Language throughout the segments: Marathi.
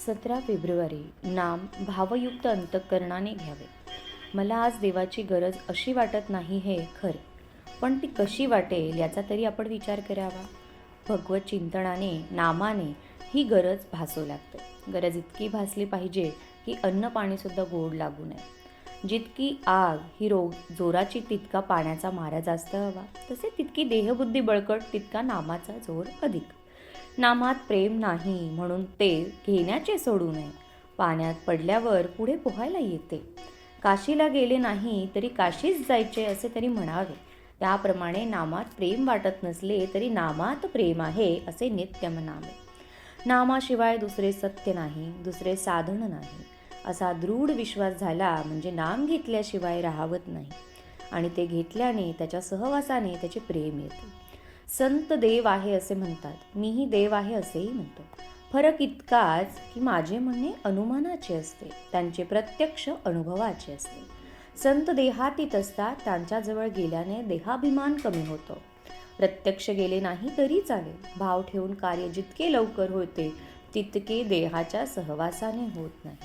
सतरा फेब्रुवारी नाम भावयुक्त अंतःकरणाने घ्यावे. मला आज देवाची गरज अशी वाटत नाही हे खरे. पण ती कशी वाटेल याचा तरी आपण विचार करावा. भगवत चिंतनाने नामाने ही गरज भासू लागते. गरज इतकी भासली पाहिजे की अन्न पाणीसुद्धा गोड लागू नये. जितकी आग ही रोग जोराची तितका पाण्याचा मारा जास्त हवा. तसे तितकी देहबुद्धी बळकट तितका नामाचा जोर अधिक. नामात प्रेम नाही म्हणून ते घेण्याचे सोडू नये. पाण्यात पडल्यावर पुढे पोहायला येते. काशीला गेले नाही तरी काशीच जायचे असे तरी म्हणावे. त्याप्रमाणे नामात प्रेम वाटत नसले तरी नामात प्रेम आहे असे नित्य म्हणावे. नामाशिवाय दुसरे सत्य नाही दुसरे साधन नाही. असा दृढ विश्वास झाला म्हणजे नाम घेतल्याशिवाय राहावत नाही. आणि ते घेतल्याने त्याच्या सहवासाने त्याचे प्रेम येते. संत देव आहे असे म्हणतात. मीही देव आहे असेही म्हणतो. फरक इतकाच की माझे म्हणणे अनुमानाचे असते. त्यांचे प्रत्यक्ष अनुभवाचे असते. संत देहातीत असतात. त्यांच्याजवळ गेल्याने देहाभिमान कमी होतो. प्रत्यक्ष गेले नाही तरी चालेल. भाव ठेवून कार्य जितके लवकर होते तितके देहाच्या सहवासाने होत नाही.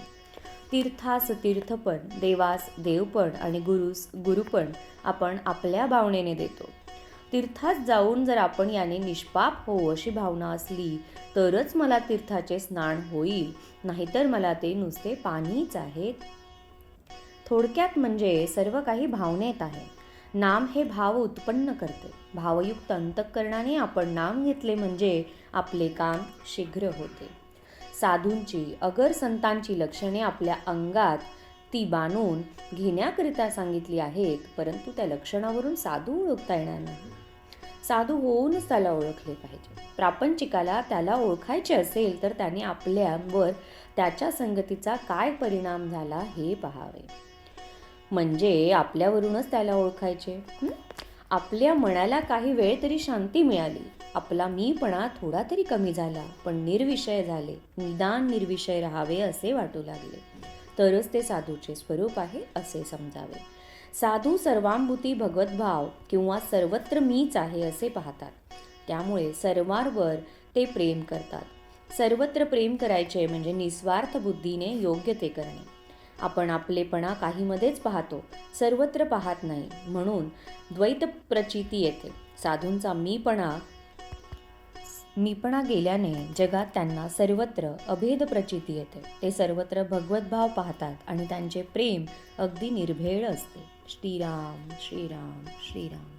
तीर्थास तीर्थपण देवास देवपण आणि गुरुस गुरुपण आपण आपल्या भावनेने देतो. तीर्थात जाऊन जर आपण याने निष्पाप हो अशी भावना असली तरच मला तीर्थाचे स्नान होईल. नाहीतर मला ते नुसते पाणीच आहे थोडक्यात म्हणजे सर्व काही भावनेत आहे. नाम हे भाव उत्पन्न करते. भावयुक्त अंतःकरणाने आपण नाम घेतले म्हणजे आपले काम शीघ्र होते. साधूंची अगर संतांची लक्षणे आपल्या अंगात ती बांधून घेण्याकरिता सांगितली आहेत परंतु त्या लक्षणावरून साधू ओळखता येणार नाही. साधू होऊनच त्याला ओळखले पाहिजे. प्रापंचिकाला त्याला ओळखायचे असेल तर त्याने आपल्यावर त्याच्या संगतीचा काय परिणाम झाला हे पहावे. म्हणजे आपल्यावरूनच त्याला ओळखायचे आपल्या मनाला काही वेळ तरी शांती मिळाली. आपला मीपणा थोडा तरी कमी झाला पण निर्विषय झाले. निदान निर्विषय राहावे असे वाटू लागले. तरच ते साधूचे स्वरूप आहे असे समजावे. साधू सर्वांभूती भगवतभाव किंवा सर्वत्र मीच आहे असे पाहतात. त्यामुळे सर्वांवर ते प्रेम करतात. सर्वत्र प्रेम करायचे म्हणजे निस्वार्थ बुद्धीने योग्य ते करणे. आपण आपलेपणा काहीमध्येच पाहतो सर्वत्र पाहत नाही. म्हणून द्वैत प्रचिती येते. साधूंचा मीपणा मीपणा गेल्याने जगात त्यांना सर्वत्र अभेद प्रचिती येते. ते सर्वत्र भगवतभाव पाहतात आणि त्यांचे प्रेम अगदी निर्भेळ असते. श्रीराम श्रीराम श्रीराम.